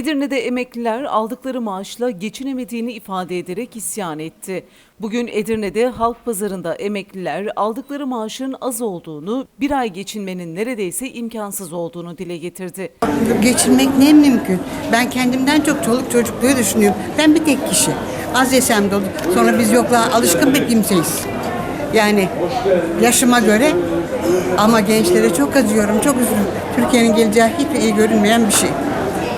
Edirne'de emekliler aldıkları maaşla geçinemediğini ifade ederek isyan etti. Bugün Edirne'de halk pazarında emekliler aldıkları maaşın az olduğunu, bir ay geçinmenin neredeyse imkansız olduğunu dile getirdi. Geçinmek ne mümkün? Ben kendimden çok çoluk çocukluğu düşünüyorum. Ben bir tek kişi. Az yesem de olur. Sonra biz yokluğa alışkın bir kimseyiz. Yani yaşıma göre ama gençlere çok acıyorum, çok üzülüyorum. Türkiye'nin geleceği hiç iyi görünmeyen bir şey.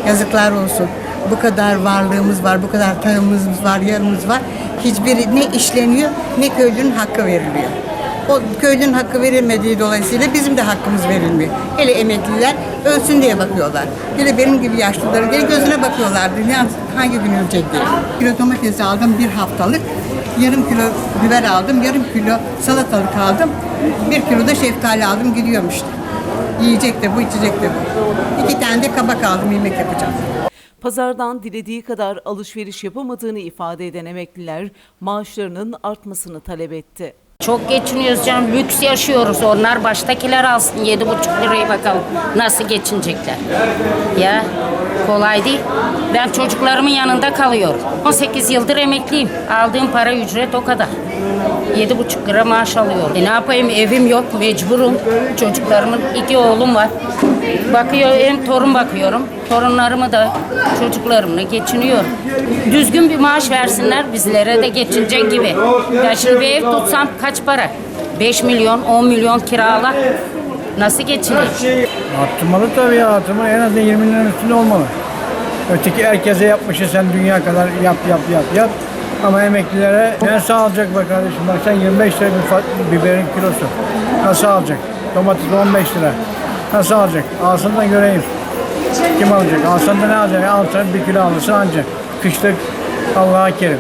Yazıklar olsun. Bu kadar varlığımız var, bu kadar tarımımız var, yarımız var. Hiçbiri ne işleniyor ne köylünün hakkı veriliyor. O köylünün hakkı verilmediği dolayısıyla bizim de hakkımız verilmiyor. Hele emekliler ölsün diye bakıyorlar. Hele benim gibi yaşlıların geri gözüne bakıyorlar. Dünya hangi gün ölecek diye. Kilo domates aldım bir haftalık. Yarım kilo biber aldım, yarım kilo salatalık aldım. Bir kilo da şeftali aldım gidiyorum işte. Yiyecek de bu, içecek de bu. İki tane de kabak aldım yemek yapacağım. Pazardan dilediği kadar alışveriş yapamadığını ifade eden emekliler maaşlarının artmasını talep etti. Çok geçiniyoruz canım. Lüks yaşıyoruz. Onlar baştakiler alsın. Yedi buçuk lirayı bakalım. Nasıl geçinecekler? Ya kolay değil. Ben çocuklarımın yanında kalıyorum. 18 yıldır emekliyim. Aldığım para ücret o kadar. Yedi buçuk lira maaş alıyorum. E ne yapayım evim yok mecburum. Çocuklarımın iki oğlum var. Bakıyor hem torun bakıyorum. Torunlarımı da çocuklarımla geçiniyorum. Düzgün bir maaş versinler bizlere de geçinecek gibi. Ya şimdi bir ev tutsam kaç para? 5 milyon, 10 milyon kiralar. Nasıl geçineyim? Arttırmalı tabii ya arttırmalı. En azından 20 liranın üstünde olmalı. Öteki herkese yapmışı sen dünya kadar yap yap yap yap. Ama emeklilere ne sağlayacak be kardeşim? Bak sen 25 lira bir biberin kilosu. Nasıl alacak? Domates 15 lira. Nasıl alacak? Alsın da göreyim. Kim alacak? Alsan da ne alacak? Alsan bir kilo alırsın ancak. Kışlık Allah'a kerim.